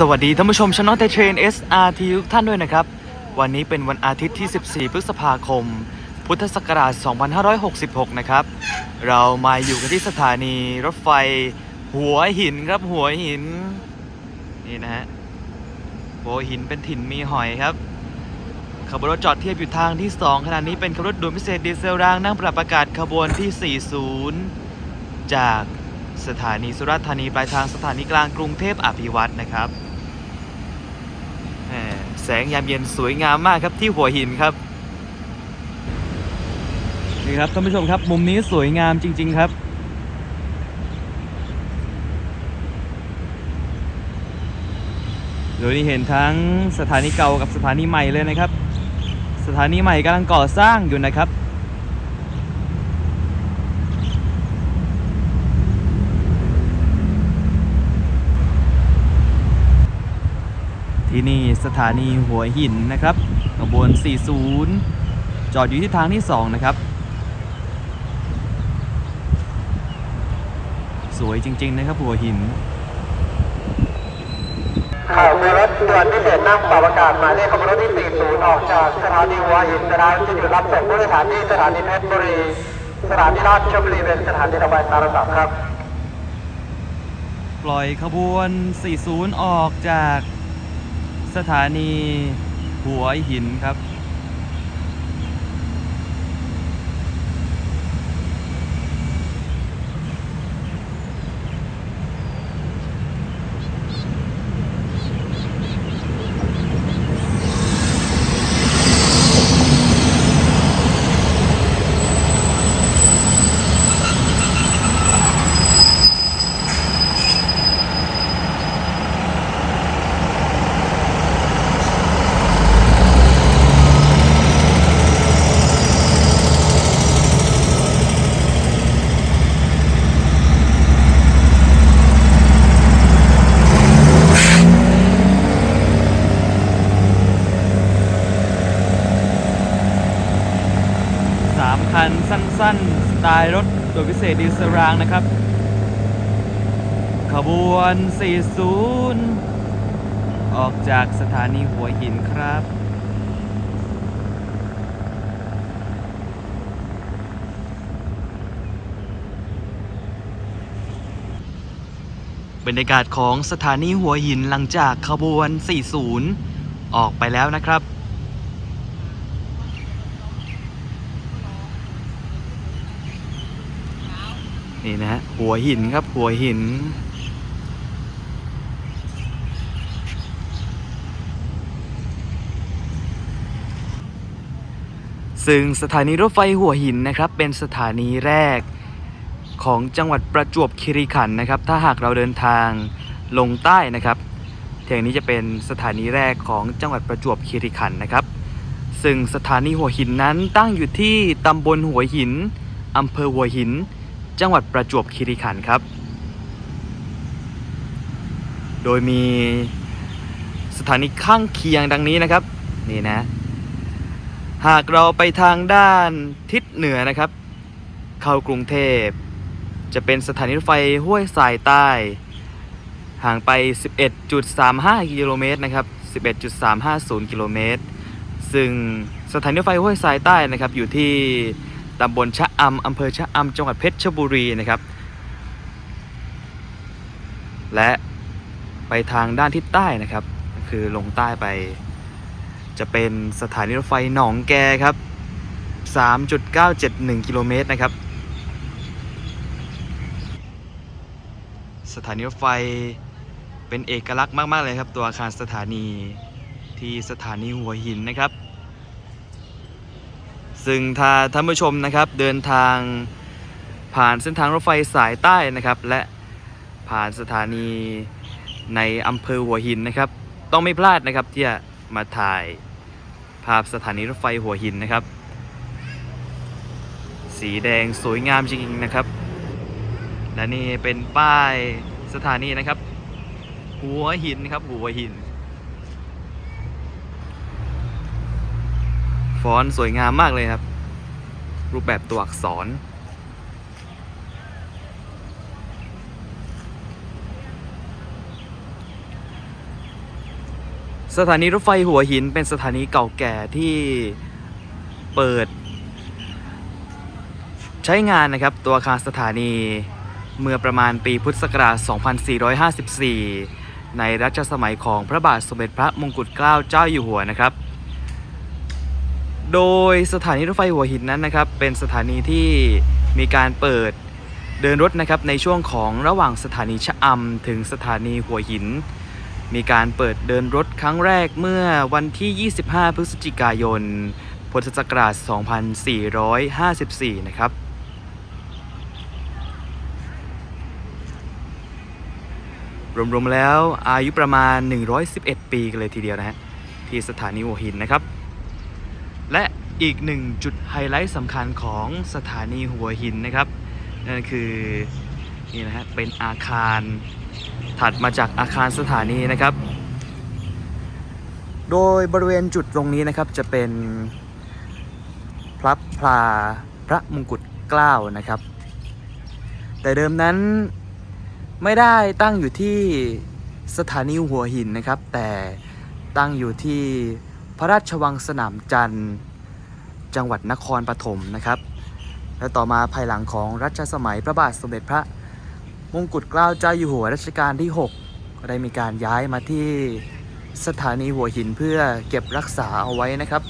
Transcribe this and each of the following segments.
สวัสดีท่านผู้ชมช anel ไทยเทรน SRT ทุกท่านด้วยนะครับ วันนี้เป็นวันอาทิตย์ที่ 14 พฤษภาคม พุทธศักราช 2566 นะครับ เรามาอยู่กันที่สถานีรถไฟ หัวหินครับหัวหิน นี่นะฮะหัวหินเป็นถิ่นมีหอยครับขบวนรถจอดเทียบอยู่ทางที่ 2 ขณะนี้เป็นขบวนรถด่วนพิเศษดีเซลรางนั่งปรับอากาศขบวนที่ 40 จาก สถานีสุราษฎร์ธานีปลายทางสถานีกลางกรุงเทพอภิวัตรนะครับแหมแสงยามเย็นสวยงามมากครับที่หัวหินครับนี่ครับท่านผู้ชมครับมุมนี้สวยงามจริง ๆครับ โดยนี่เห็นทั้งสถานีเก่ากับสถานีใหม่เลยนะครับ สถานีใหม่กำลังก่อสร้างอยู่นะครับ ที่นี่ สถานีหัวหินนะครับขบวน 40 จอดอยู่ที่ทางที่ 2 นะครับ สวยจริง ๆ นะครับหัวหินข่าวรถด่วนพิเศษนั่งปรับอากาศหมายเลขขบวนรถที่ 40 ออกจากสถานีหัวหินสถานีจะหยุดรับส่งผู้โดยสารที่สถานีเพชรบุรี สถานีราชบุรีเป็นสถานีระบายตามลำดับครับ ปล่อยขบวน 40 ออกจาก สถานีหัวหินครับ สามคันสั้นๆ สไต ล์รถโดยพิเศษดีเซลรางนะครับ ขบวน 40 ออกจากสถานีหัวหินครับบรรยากาศของสถานีหัวหินหลังจากขบวน 40 ออกไปแล้วนะครับ นี่นะฮะหัวหินครับหัวหิน ซึ่งสถานีรถไฟหัวหินนะครับ เป็นสถานีแรกของจังหวัดประจวบคีรีขันธ์นะครับ ถ้าหากเราเดินทางลงใต้นะครับแห่งนี้จะเป็นสถานีแรกของจังหวัดประจวบคีรีขันธ์นะครับ ซึ่งสถานีหัวหินนั้นตั้งอยู่ที่ตำบลหัวหินอำเภอหัวหิน จังหวัดประจวบคีรีขันธ์ครับ โดยมีสถานีข้างเคียงดังนี้นะครับ นี่นะ หากเราไปทางด้านทิศเหนือนะครับ เข้ากรุงเทพ จะเป็นสถานีรถไฟห้วยสายใต้ ห่างไป 11.35 กิโลเมตรนะครับ 11.350 กิโลเมตร ซึ่งสถานีรถไฟห้วยสายใต้นะครับอยู่ที่ ตำบลชะอำอำเภอชะอำจังหวัดเพชรบุรีนะครับ และไปทางด้านทิศใต้นะครับ คือลงใต้ไป จะเป็นสถานีรถไฟหนองแกครับ 3.971 กิโลเมตรนะครับ สถานีรถไฟเป็นเอกลักษณ์มาก ๆ เลยครับ ตัวอาคารสถานีที่สถานีหัวหินนะครับ ซึ่งถ้าท่านผู้ชมนะครับเดินทางผ่านเส้นทางรถไฟสายใต้นะครับ และผ่านสถานีในอำเภอหัวหินนะครับ ต้องไม่พลาดนะครับที่จะมาถ่ายภาพสถานีรถไฟหัวหินนะครับ สีแดงสวยงามจริงๆนะครับ และนี่เป็นป้ายสถานีนะครับ หัวหินครับหัวหิน ฟอนต์สวยงามมากเลยครับ รูปแบบตัวอักษร สถานีรถไฟหัวหินเป็นสถานีเก่าแก่ที่เปิด ใช้งานนะครับตัวอาคารสถานีเมื่อประมาณปีพุทธศักราช 2454 ในรัชสมัยของพระบาทสมเด็จพระมงกุฎเกล้าเจ้าอยู่หัวนะครับ โดยสถานีรถไฟหัวหินนั้นนะครับ เป็นสถานีที่มีการเปิดเดินรถนะครับในช่วงของระหว่างสถานีชะอำถึงสถานีหัวหิน มีการเปิดเดินรถครั้งแรกเมื่อวันที่ 25 พฤศจิกายน พุทธศักราช 2454 นะครับรวมๆแล้วอายุประมาณ 111 ปีกันเลยทีเดียวนะฮะที่สถานีหัวหินนะครับ อีกหนึ่งจุดไฮไลท์สำคัญของสถานีหัวหินนะครับ นั่นคือนี่นะฮะเป็นอาคารถัดมาจากอาคารสถานีนะครับ โดยบริเวณจุดตรงนี้นะครับจะเป็นพระพลาพระมงกุฎเกล้านะครับ แต่เดิมนั้นไม่ได้ตั้งอยู่ที่สถานีหัวหินนะครับ แต่ตั้งอยู่ที่พระราชวังสนามจันทร์ จังหวัดนครปฐมนะครับ และต่อมาภายหลังของรัชสมัยพระบาทสมเด็จพระมงกุฎเกล้าเจ้าอยู่หัวรัชกาลที่ 6 ก็ได้มีการย้ายมาที่สถานีหัวหินเพื่อเก็บรักษาเอาไว้นะครับ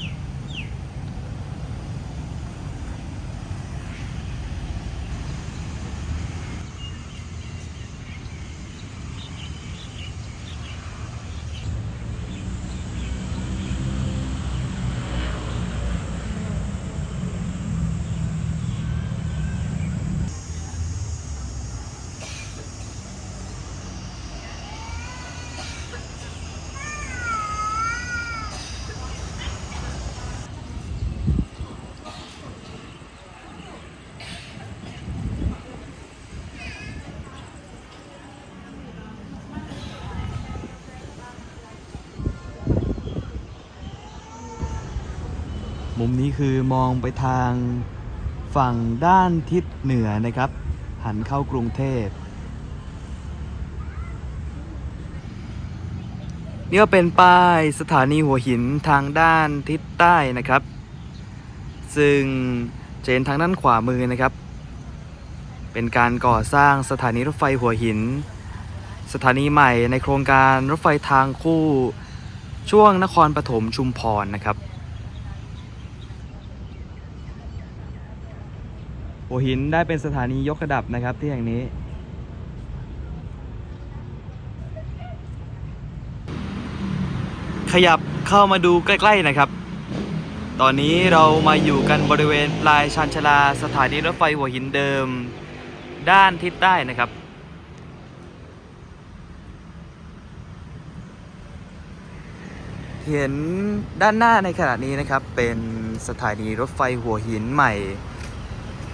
มุมนี้คือมองไปทางฝั่งด้านทิศเหนือนะครับ หันเข้ากรุงเทพ นี่ก็เป็นป้ายสถานีหัวหินทางด้านทิศใต้นะครับ ซึ่งเห็นทางด้านขวามือนะครับ เป็นการก่อสร้างสถานีรถไฟหัวหิน สถานีใหม่ในโครงการรถไฟทางคู่ช่วงนครปฐมชุมพรนะครับ หัวหินได้เป็นสถานียกระดับนะครับที่แห่งนี้ ขยับเข้ามาดูใกล้ๆนะครับ ตอนนี้เรามาอยู่กันบริเวณปลายชานชลาสถานีรถไฟหัวหินเดิม ด้านทิศใต้นะครับเห็นด้านหน้าในขณะนี้นะครับเป็นสถานีรถไฟหัวหินใหม่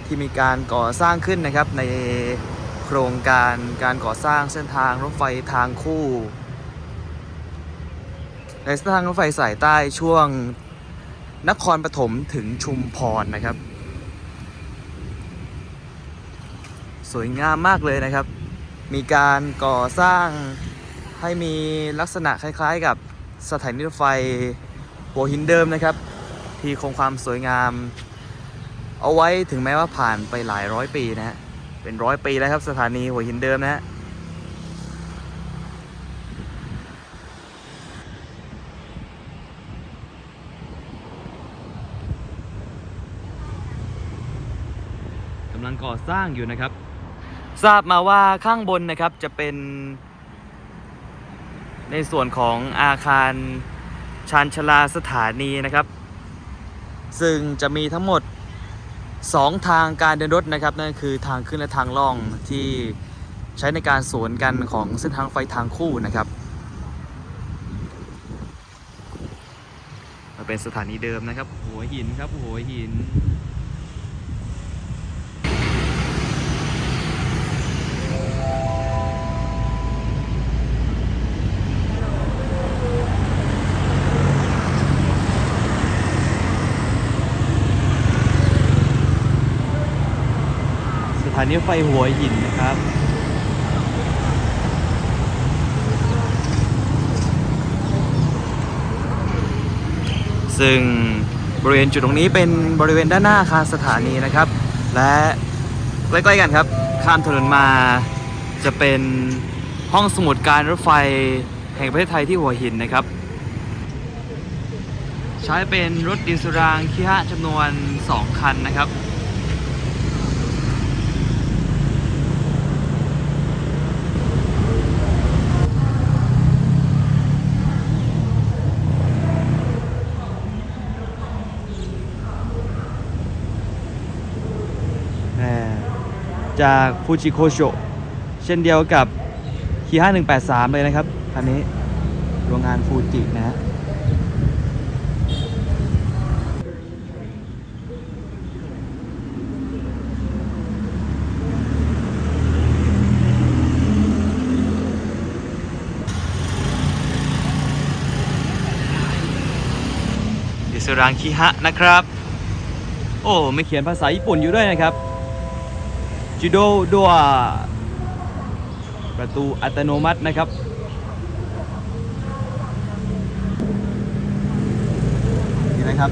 ที่มีการก่อสร้างขึ้นนะครับในโครงการการก่อสร้างเส้นทางรถไฟทางคู่ ในเส้นทางรถไฟสายใต้ช่วงนครปฐมถึงชุมพรนะครับ สวยงามมากเลยนะครับ มีการก่อสร้างให้มีลักษณะคล้ายๆ กับสถานีรถไฟหัวหินเดิมนะครับ ที่คงความสวยงาม เอาไว้ถึงแม้ว่าผ่านไปหลายร้อยปีนะฮะ เป็นร้อยปีแล้วครับสถานีหัวหินเดิมนะฮะ กำลังก่อสร้างอยู่นะครับ ทราบมาว่าข้างบนนะครับจะเป็น ในส่วนของอาคารชานชาลาสถานีนะครับ ซึ่งจะมีทั้งหมด 2ทางการเดินรถนะครับนั่นคือทางขึ้นและทางล่องที่ใช้ในการสวนกันของเส้นทางไฟทางคู่นะครับมาเป็นสถานีเดิมนะครับ หัวหินครับหัวหินานีรถไฟหัวหินนะครับ ซึ่งบริเวณจุดตรงนี้เป็นบริเวณด้านหน้าอาคารสถานีนะครับ และใกล้ๆกันครับ ข้ามถนนมาจะเป็นห้องสมุดการรถไฟแห่งประเทศไทยที่หัวหินนะครับ ใช้เป็นรถดินสุรางคีฮะจำนวน 2 คันนะครับ จากฟูจิโคโชเช่นเดียวกับคีห้า183 เลยนะครับ คันนี้โรงงานฟูจินะฮะดิสรางคีฮะนะครับ โอ้ไม่เขียนภาษาญี่ปุ่นอยู่ด้วยนะครับ จูโดด้วยประตูอัตโนมัตินะครับ นี่นะครับ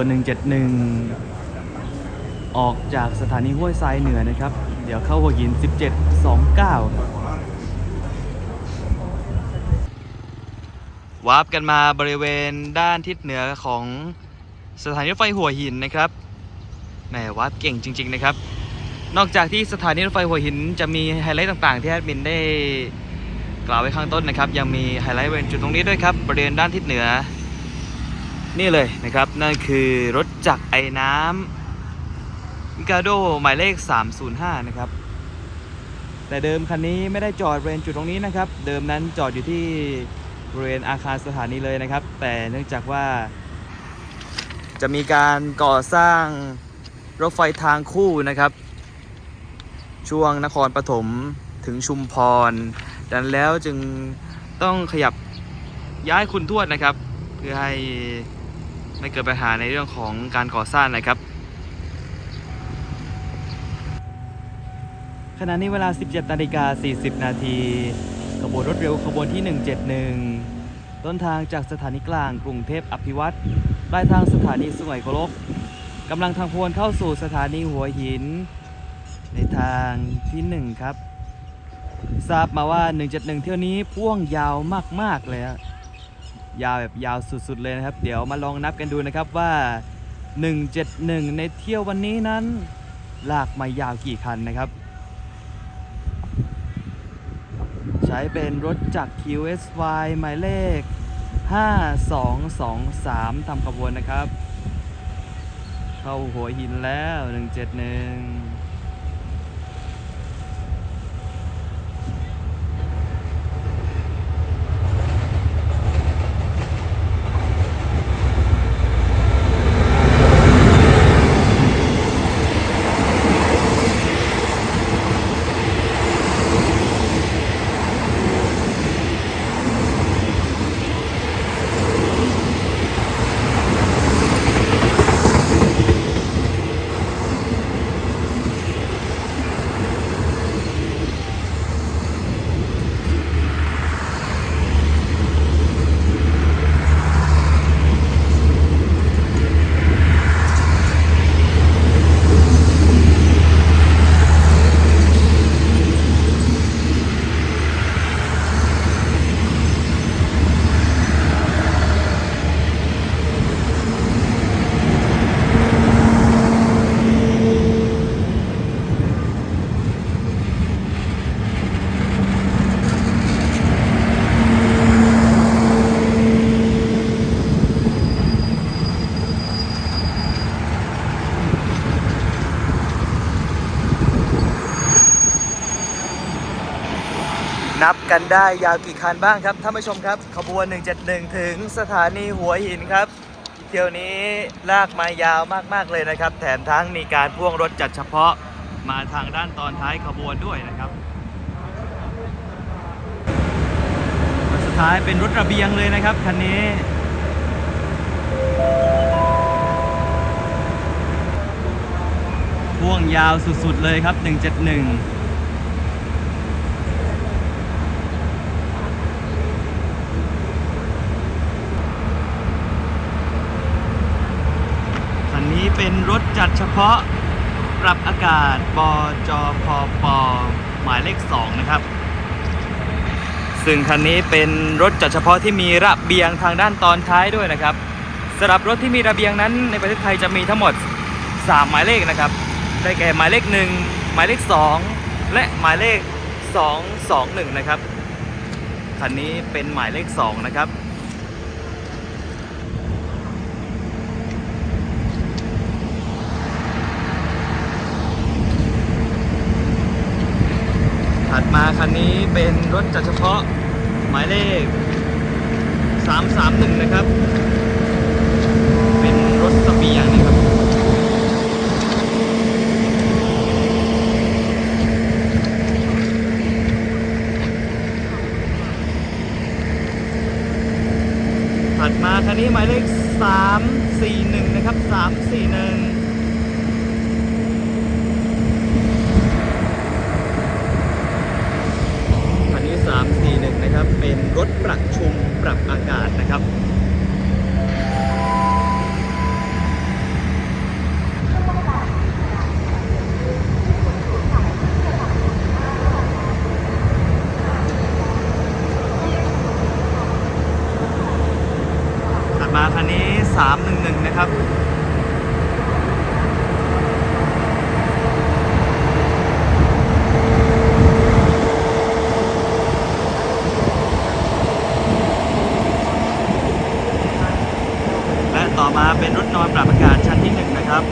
171 ออกจากสถานีห้วยทรายเหนือนะครับ เดี๋ยวเข้าหัวหิน 1729ครับวาร์ปกันมาบริเวณด้านทิศเหนือของสถานีรถไฟหัวหินนะครับแหมวาร์ปเก่งจริง ๆ นะครับ นอกจากที่สถานีรถไฟหัวหินจะมีไฮไลท์ต่างๆ ที่แอดมินได้กล่าวไว้ข้างต้นนะครับ ยังมีไฮไลท์บริเวณจุดตรงนี้ด้วยครับบริเวณด้านทิศเหนือ นี่เลยนะครับ นั่นคือรถจักรไอ้น้ำมิกาโดหมายเลข 305 นะครับ แต่เดิมคันนี้ไม่ได้จอดบริเวณจุดตรงนี้นะครับ เดิมนั้นจอดอยู่ที่บริเวณอาคารสถานีเลยนะครับ แต่เนื่องจากว่า จะมีการก่อสร้างรถไฟทางคู่นะครับ ช่วงนครปฐมถึงชุมพร ดังนั้นแล้วจึงต้องขยับย้ายคุณทวดนะครับ เพื่อให้ ไม่เกิดปัญหาในเรื่องของการก่อสร้างนะครับ ขณะนี้เวลา 17นาฬิกา40 นาทีขบวนรถเร็วขบวนที่ 171 ต้นทางจากสถานีกลางกรุงเทพอภิวัตรปลายทางสถานีสุไหงโกลกกำลังทางพวนเข้าสู่สถานีหัวหิน ในทางที่ 1 ครับ ทราบมาว่า 171 เที่ยวนี้พ่วงยาวมาก ๆ เลยอะ ยาวแบบยาวสุดๆเลยนะครับ เดี๋ยวมาลองนับกันดูนะครับว่า 171 ในเที่ยววันนี้นั้น ลากมายาวกี่คันนะครับ ใช้เป็นรถจาก QSY หมายเลข 5223ทำขบวนนะครับ เข้าหัวหินแล้ว 171 กันได้ยาวกี่คันบ้างครับท่านผู้ชมครับ ขบวน 171 ถึงสถานีหัวหินครับ เที่ยวนี้ลากมายาวมากๆเลยนะครับ แถมทั้งมีการพ่วงรถจัดเฉพาะมาทางด้านตอนท้ายขบวนด้วยนะครับสุดท้ายเป็นรถระเบียงเลยนะครับคันนี้พ่วงยาวสุดๆเลยครับ 171 เป็นรถจัดเฉพาะปรับอากาศบจพปหมายเลข 2 นะครับ ซึ่งคันนี้เป็นรถจัดเฉพาะที่มีระเบียงทางด้านตอนท้ายด้วยนะครับสำหรับรถที่มีระเบียงนั้นในประเทศไทยจะมีทั้งหมด 3 หมายเลขนะครับ ได้แก่หมายเลข 1 หมายเลข 2 และหมายเลข 221 นะครับคันนี้เป็นหมายเลข 2 นะครับ ถัดมา คันนี้เป็นรถจัดเฉพาะหมายเลข 331 นะครับ เป็นรถเสบียงนะครับถัดมาคันนี้หมายเลข 341 นะครับ 341 คันนี้ 341 นะค รับเป็นรถประชุมปรับอากาศนะครับถัดมาคันนี้ 311 นะครับ และต่อมาเป็นรถนอนปรับอากาศชั้นที่ 1 นะครับ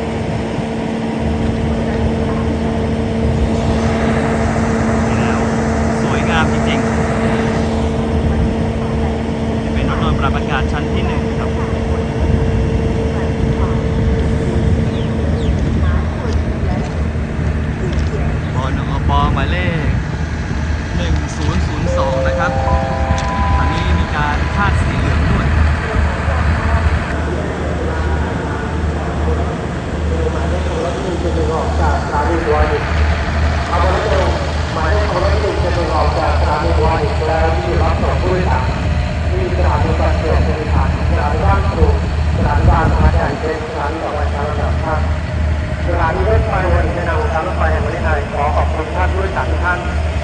นี่แล้วสวยงามจริงๆนี่เป็นรถนอนปรับอากาศชั้นที่ 1 ครับ บนอปหมายเลข 1002 นะครับอันนี้มีการคาดสีเหลืองด้วย หมายเลขของรถหนึ่งจะดึงออกจากสถานีหัวหินเอาไปเร็วหมายเลขของรถหนึ่งจะดึงออกจากสถานีหัวหินแล้วที่รับส่งผู้โดยสารที่สถานีบัสเกิดบริษัทสถานีบ้านครูสถานีบ้านอาจารย์เป็นสถานีต่อไปการระดับภาคสถานีรถไฟหัวหินในนาม ของการรถไฟแห่งประเทศไทยขอขอบคุณท่านผู้วยสารทุกท่าน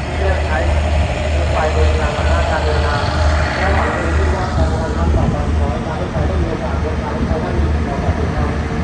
ที่เลือกใช้รถไฟบริการมาการเดินทางและหวังที่ว่าการทำงานต่อไปขอให้การรถไฟได้มีโอกาสเดินทางไปได้ดีขอขอบคุณครับ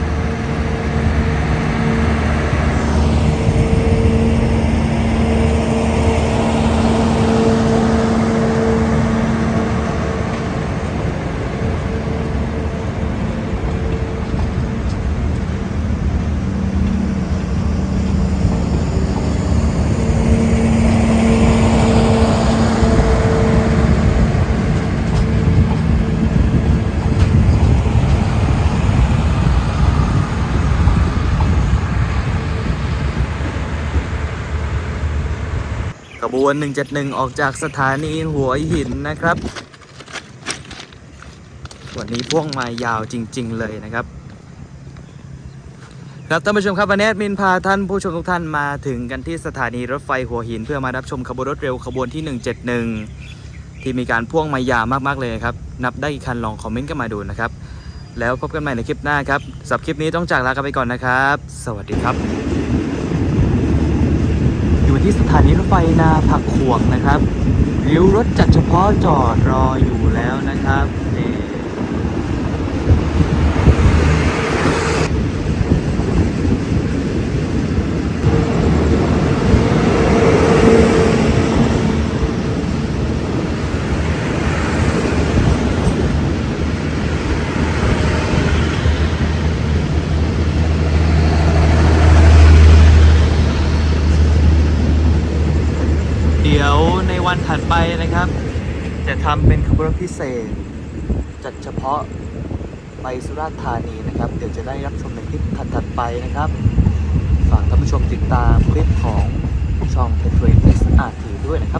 ขบ วน 171 ออกจากสถานีหัวหินนะครับ วันนี้พ่วงมายาวจริง ๆ เลยนะครับ ครับท่านผู้ชมครับวันนี้มินพาท่านผู้ชมทุกท่านมาถึงกันที่สถานีรถไฟหัวหิน เพื่อมารับชมขบวนรถเร็วขบวนที่ 171 ที่มีการพ่วงมายาวมากๆเลยครับ นับได้กี่คันลองคอมเมนต์กันมาดูนะครับ แล้วพบกันใหม่ในคลิปหน้าครับสำหรับคลิปนี้ต้องจากลากันไปก่อนนะครับ สวัสดีครับ อยู่ที่สถานีรถไฟนาผักขวงนะครับริ้วรถจัดเฉพาะจอดรออยู่แล้วนะครับนี่เดี๋ยวในวัน วันถัดไปนะครับ จะทำเป็น ขบวนรถพิเศษ จัดเฉพาะไปสุราษฎร์ธานีนะครับ เดี๋ยวจะได้รับชมในคลิปถัดๆไปนะครับ ฝากท่านผู้ชมติดตามคลิปของช่อง The Train SRT ด้วยนะครับ